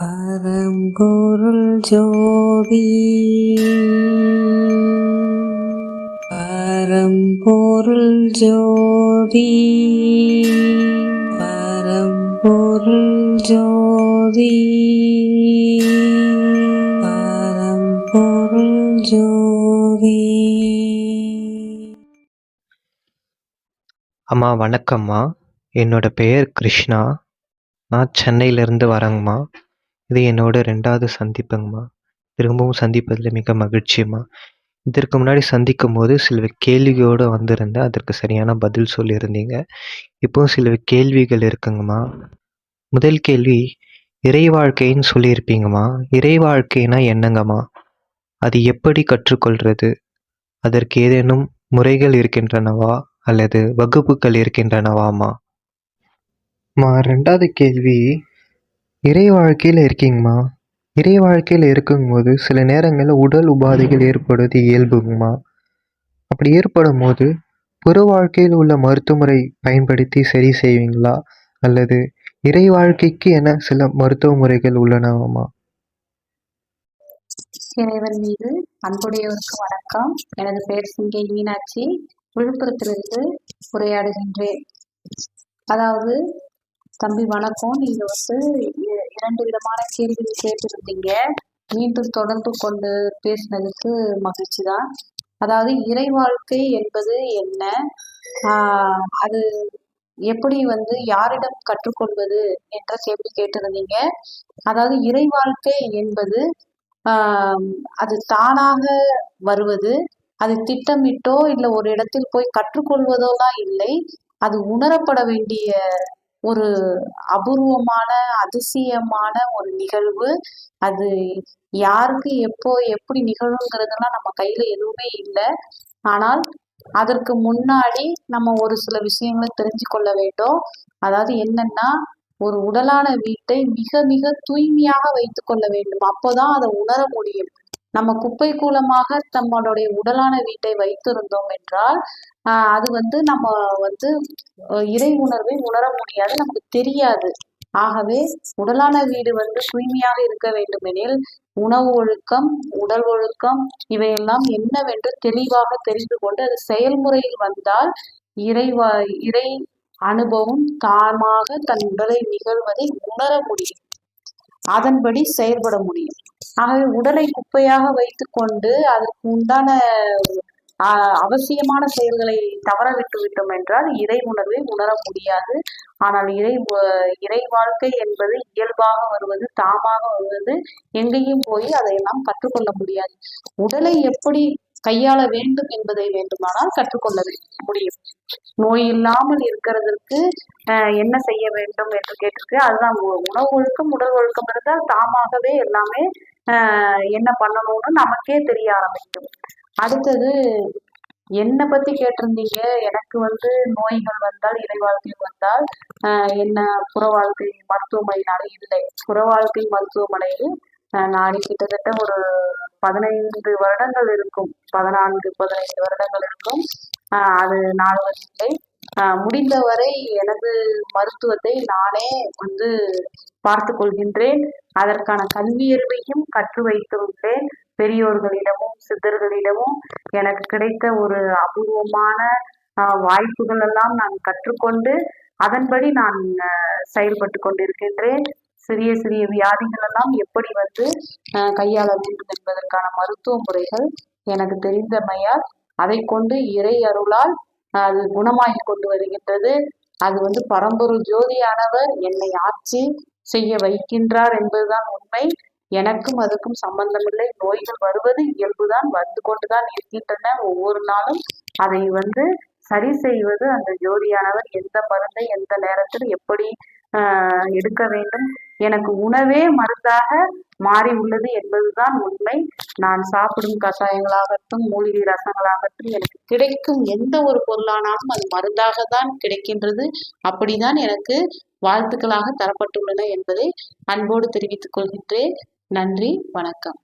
பரம்பொருள் ஜோதி. பரம்பொருள் ஜோதி. பரம்பொருள் ஜோதி. பரம்பொருள் ஜோதி. அம்மா வணக்கம்மா. என்னோட பெயர் கிருஷ்ணா. நான் சென்னையிலேருந்து வரேங்கம்மா. இது என்னோட ரெண்டாவது சந்திப்புங்கம்மா. திரும்பவும் சந்திப்பதில் மிக மகிழ்ச்சிம்மா. இதற்கு முன்னாடி சந்திக்கும் போது சில கேள்வியோடு வந்திருந்தேன். அதற்கு சரியான பதில் சொல்லியிருந்தீங்க. இப்போவும் சில கேள்விகள் இருக்குங்கம்மா. முதல் கேள்வி இறை வாழ்க்கைன்னு சொல்லியிருப்பீங்கம்மா. இறை வாழ்க்கைனா என்னங்கம்மா? அது எப்படி கற்றுக்கொள்கிறது அதற்கு ஏதேனும் முறைகள் இருக்கின்றனவா? அல்லது வகுப்புகள் இருக்கின்றனவாம்மா? மா ரெண்டாவது கேள்வி இறை வாழ்க்கையில் இருக்கீங்கம்மா. இறை வாழ்க்கையில் இருக்கும்போது சில நேரங்களில் உடல் உபாதைகள் ஏற்படுவது இயல்புங்கம்மா. அப்படி ஏற்படும் போது புற வாழ்க்கையில் உள்ள மருத்துவமுறை பயன்படுத்தி சரி செய்வீங்களா? அல்லது இறை வாழ்க்கைக்கு என சில மருத்துவ முறைகள் உள்ளனவாமா இறைவன் மீது அன்புடையவருக்கு வணக்கம். எனது பெயர் சிங்கை மீனாட்சி. விழுப்புரத்திலிருந்து உரையாடுகின்றேன். அதாவது தம்பி வணக்கம். நீங்க வந்து இரண்டு விதமான கேள்விகள் கேட்டிருந்தீங்க. மீண்டும் தொடர்பு கொண்டு பேசினதுக்கு மகிழ்ச்சி தான் அதாவது இறை வாழ்க்கை என்பது என்ன? அது எப்படி வந்து யாரிடம் கற்றுக்கொள்வது என்ற கேள்வி கேட்டிருந்தீங்க. அதாவது இறை வாழ்க்கை என்பது அது தானாக வருவது அது திட்டமிட்டோ இல்லை ஒரு இடத்தில் போய் கற்றுக்கொள்வதோலாம் இல்லை அது உணரப்பட வேண்டிய ஒரு அபூர்வமான அதிசயமான ஒரு நிகழ்வு. அது யாருக்கு எப்போ எப்படி நிகழுங்கிறதுலாம் நம்ம கையில எதுவுமே இல்லை. ஆனால் அதற்கு முன்னாடி நம்ம ஒரு சில விஷயங்களை தெரிஞ்சு கொள்ள வேண்டும். அதாவது என்னன்னா ஒரு உடலான வீட்டை மிக மிக தூய்மையாக வைத்து கொள்ள வேண்டும். அப்போதான் அதை உணர முடியும். நம்ம குப்பை கூலமாக நம்மளுடைய உடலான வீட்டை வைத்திருந்தோம் என்றால் அது வந்து நம்ம வந்து இறை உணர்வை உணர முடியாது நமக்கு தெரியாது. ஆகவே உடலான வீடு வந்து தூய்மையாக இருக்க வேண்டுமெனில் உணவு ஒழுக்கம் உடல் ஒழுக்கம் இவையெல்லாம் என்னவென்று தெளிவாக தெரிந்து கொண்டு அது செயல்முறையில் வந்தால் இறை இறை அனுபவம் தாமாக தன் உடலை நிகழ்வதை உணர முடியும். அதன்படி செயல்பட முடியும். ஆகவே உடலை குப்பையாக வைத்துக்கொண்டு அதற்கு உண்டான அவசியமான செயல்களை தவற விட்டு விட்டோம் என்றால் இறை உணர்வை உணர முடியாது. ஆனால் இறை இறை வாழ்க்கை என்பது இயல்பாக வருவது தாமாக வருவது எங்கேயும் போய் அதை நாம் கற்றுக்கொள்ள முடியாது. உடலை எப்படி கையாள வேண்டும் என்பதை வேண்டுமானால் கற்றுக்கொள்ள முடியும். நோய் இல்லாமல் இருக்கிறதற்கு என்ன செய்ய வேண்டும் என்று கேட்டிருக்கு. அதுதான் உணவு ஒழுக்கம் உடல் ஒழுக்கம் இருந்தால் தாமாகவே எல்லாமே என்ன பண்ணணும்னு நமக்கே தெரிய ஆரம்பிக்கும். அடுத்தது என்னை பத்தி கேட்டிருந்தீங்க. எனக்கு வந்து நோய்கள் வந்தால் இறை வாழ்க்கை வந்தால் என்ன புற வாழ்க்கை மருத்துவமனையினால இல்லை. புற வாழ்க்கை மருத்துவமனையில் நான் கிட்டத்தட்ட ஒரு பதினைந்து வருடங்கள் இருக்கும். பதினான்கு பதினைந்து வருடங்கள் இருக்கும். அது நாலு இல்லை. முடிந்தவரை எனது மருத்துவத்தை நானே வந்து பார்த்து கொள்கின்றேன். அதற்கான கல்வியறிவையும் கற்று வைத்துள்ளேன் பெரியோர்களிடமும் சித்தர்களிடமும் எனக்கு கிடைத்த ஒரு அபூர்வமான வாய்ப்புகள் எல்லாம் நான் கற்றுக்கொண்டு அதன்படி நான் செயல்பட்டு கொண்டிருக்கின்றேன். சிறிய சிறிய வியாதிகள் எல்லாம் எப்படி வந்து கையாள வேண்டும் என்பதற்கான மருத்துவ முறைகள் எனக்கு தெரிந்தமையால் அதை கொண்டு இறை அருளால் அது குணமாகி கொண்டு வருகின்றது. அது வந்து பரம்பொருள் ஜோதியானவர் என்னை ஆட்சி செய்ய வைக்கின்றார் என்பதுதான் உண்மை. எனக்கும் அதுக்கும் சம்பந்தமில்லை நோய்கள் வருவது இயல்புதான். வந்து கொண்டுதான் இருக்கின்றன ஒவ்வொரு நாளும் அதை வந்து சரி செய்வது அந்த ஜோதியானவர் எந்த மருந்தை எந்த நேரத்தில் எப்படி எடுக்க வேண்டும்? எனக்கு உணவே மருந்தாக மாறி உள்ளது என்பதுதான் உண்மை. நான் சாப்பிடும் கஷாயங்களாகட்டும் மூலிகை ரசங்களாகட்டும் எனக்கு கிடைக்கும் எந்த ஒரு பொருளானாலும் அது மருந்தாக தான் கிடைக்கின்றது. அப்படிதான் எனக்கு வாழ்த்துக்களாக தரப்பட்டுள்ளன என்பதை அன்போடு தெரிவித்துக் கொள்கின்றேன். நன்றி வணக்கம்.